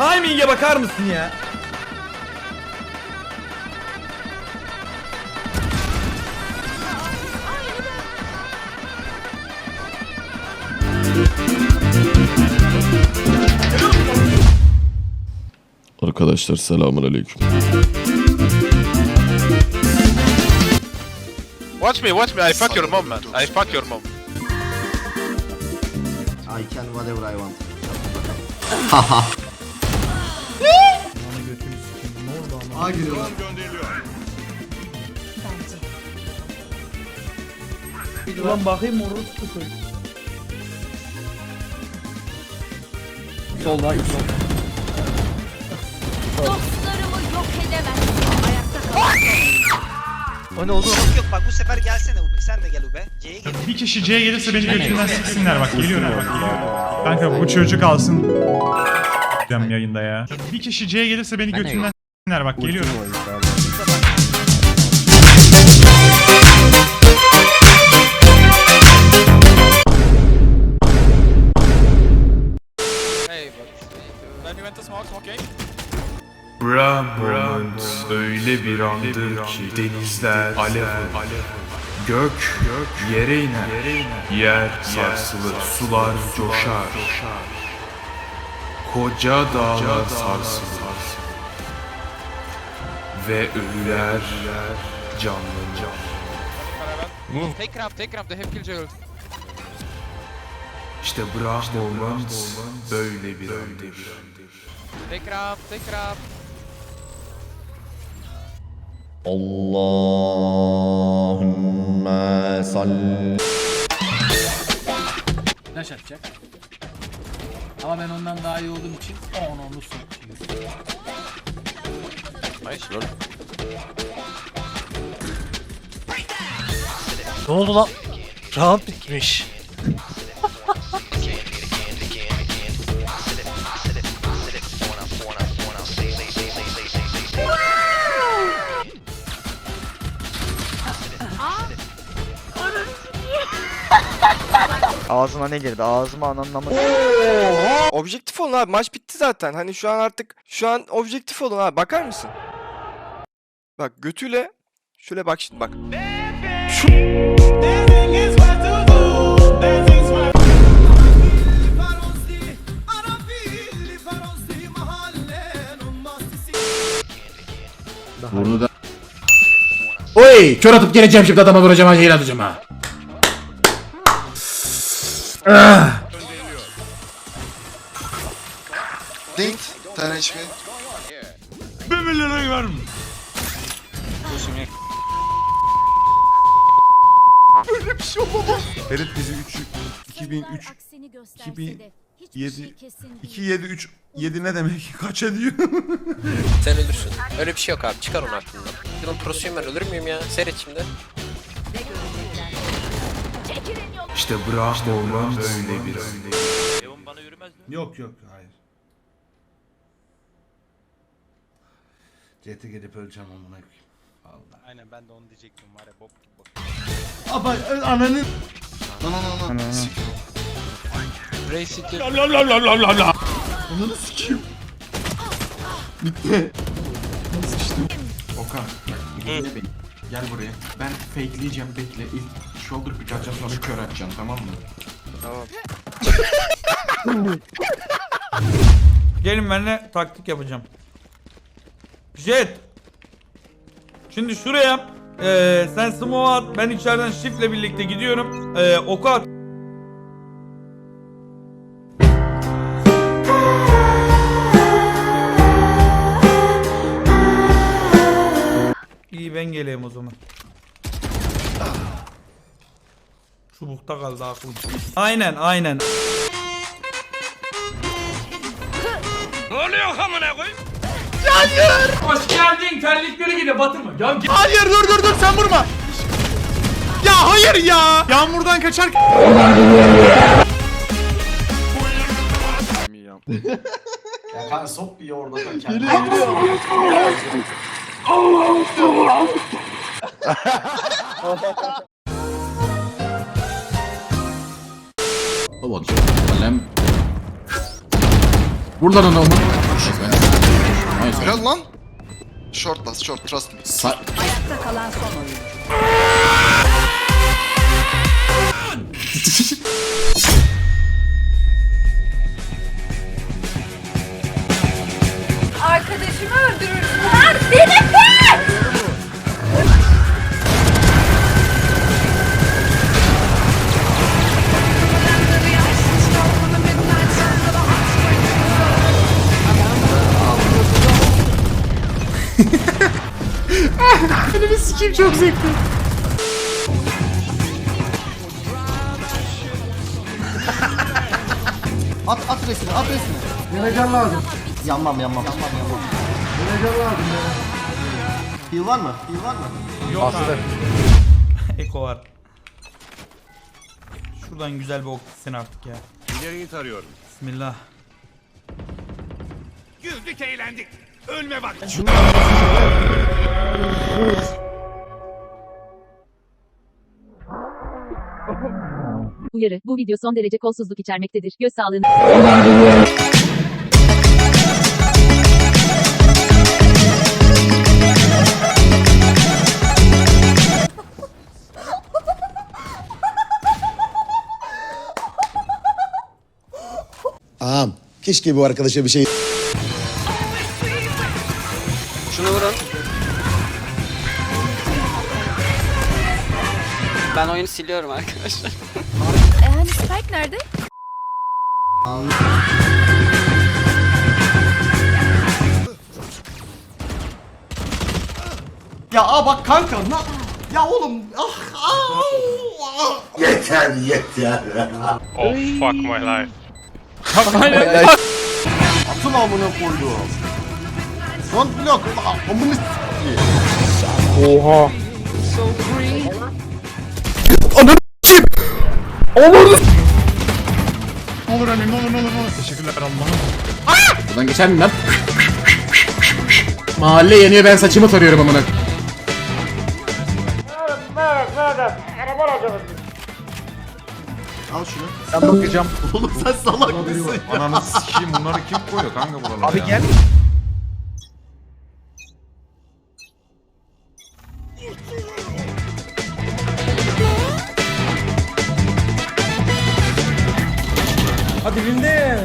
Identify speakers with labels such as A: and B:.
A: Timing'e bakar mısın ya?
B: Arkadaşlar selamun aleyküm.
C: Watch me, watch me. I fuck your mom, man. I fuck your mom.
D: I can whatever I want. A giriyorlar.
A: Ulan bakayım. Solda, üst sol.
E: Dostlarımı yok edemezsin. Ayakta kal.
F: O ne oldu? Yok yok bak bu sefer gelsene Ube. Sen de gel Ube. C'ye gel.
G: Bir kişi C'ye gelirse beni götünden siksinler bak geliyorum bak geliyorum. Kanka bu çocuk alsın. Diyeceğim yayında ya. Bir kişi C'ye gelirse beni götünden siksinler bak geliyorum.
H: Brahmant öyle bir andır ki denizler alev alev Gök, gök yere iner, yer sarsılır, sular coşar. Koca dağlar sarsılır Ve ölüler canlanır
I: Take craft, take craft, they have killed Gerald.
H: İşte Brahmant böyle bir andır
I: Take craft, take craft.
B: Allahümme salli.
J: Flash atacak. Ama ben ondan daha iyi olduğum için onu onu satayım.
C: Nice, lol.
F: Ne oldu lan? Round bitmiş.
K: Ağzıma ne girdi? Ağzıma ananlamak.
F: Objektif olun abi maç bitti zaten. Hani şu an artık şu an objektif olun abi bakar mısın? Bak götüyle şöyle bak şimdi bak.
B: Bunu da
A: Oy! Kör atıp geleceğim şimdi adama vuracağım hacı atacağım ha. Ah!
D: Dink. Tane HP.
E: Ferit bizi 3 2003
L: Aksini gösterse
E: 2007
L: de hiçbir şey kesin değil.
E: 2 7 3 7 ne demek? Kaç ediyor?
I: Sen ölürsün. Öyle bir şey yok abi, çıkar onu aklından. Bunun prosuyum ben ölür müyüm ya? Seyret şimdi.
L: Çekilin yolumdan.
H: İşte Brahmant böyle bir andır
E: yok yok hayır. Jet'e gelip öleceğim amına koyayım. Allah.
F: Aynen ben de onu diyecektim var ya bok gibi bak.
E: Ama ö- ananın
D: Lan lan lan.
I: Ray City.
E: Ananı sikeyim. Bitti.
H: Okan, dinle beni. Gel buraya. Ben fakeleyeceğim bekle. İlk shoulder pick atacağım sonra kör atacağım tamam mı?
A: Gelin benimle taktik yapacağım. Jet. Şimdi şuraya eee sen smoke at. Ben içeriden shiftle birlikte gidiyorum. Eee oku at. İyi ben geleyim o zaman. Çubukta kaldı aklım. Aynen aynen.
J: Hoş geldin terlikleri gibi batı mı? Ya
G: Hayır dur dur dur sen vurma. Ya hayır ya. Yağmurdan kaçarken.
H: Ya kanka sok bir orada da kendini.
B: Baba kalem. Buradan onu.
D: Helal lan. Short last short trust me.
M: Ayakta kalan son oyuncu. Arkadaşımı
D: At at resmi at resmi. Yanacan lazım. Yanmam yanmam. Yanmam yanmam. Yanacan lazım ya. Heal var mı? Heal var mı?
A: Yok abi. Eko var. Şuradan güzel bir ok gitsin artık ya.
N: İleriyi tarıyorum.
A: Bismillah.
N: Güldük eğlendik. Ölme bak.
M: Uyarı. Bu video son derece kolsuzluk içermektedir. Göz sağlığını...
B: Ağam keşke bu arkadaşa bir şey
O: Şunu vurun. Ben oyunu siliyorum arkadaşlar.
M: E hani Spike nerede?
D: Ya aa bak kanka. Na... Ya oğlum. Ah, ah, ah.
P: Yeter yeter.
L: Oh fuck my life.
D: Atın amına koyduğum. Don't block. Ah, Amını s**eyim.
G: Ne olur anne ne olur ne olur ne olur. Teşekkürler Allah'ım.
B: Buradan geçer miyim lan? Mahalle yeniyor ben saçımı tarıyorum amına.
D: Al şunu.
Q: Ben bakacağım.
D: Oğlum sen salak mısın?
P: Ananı sikeyim bunları kim koyuyor kanka buralara
Q: Abi
P: ya?
Q: gel. Şimdi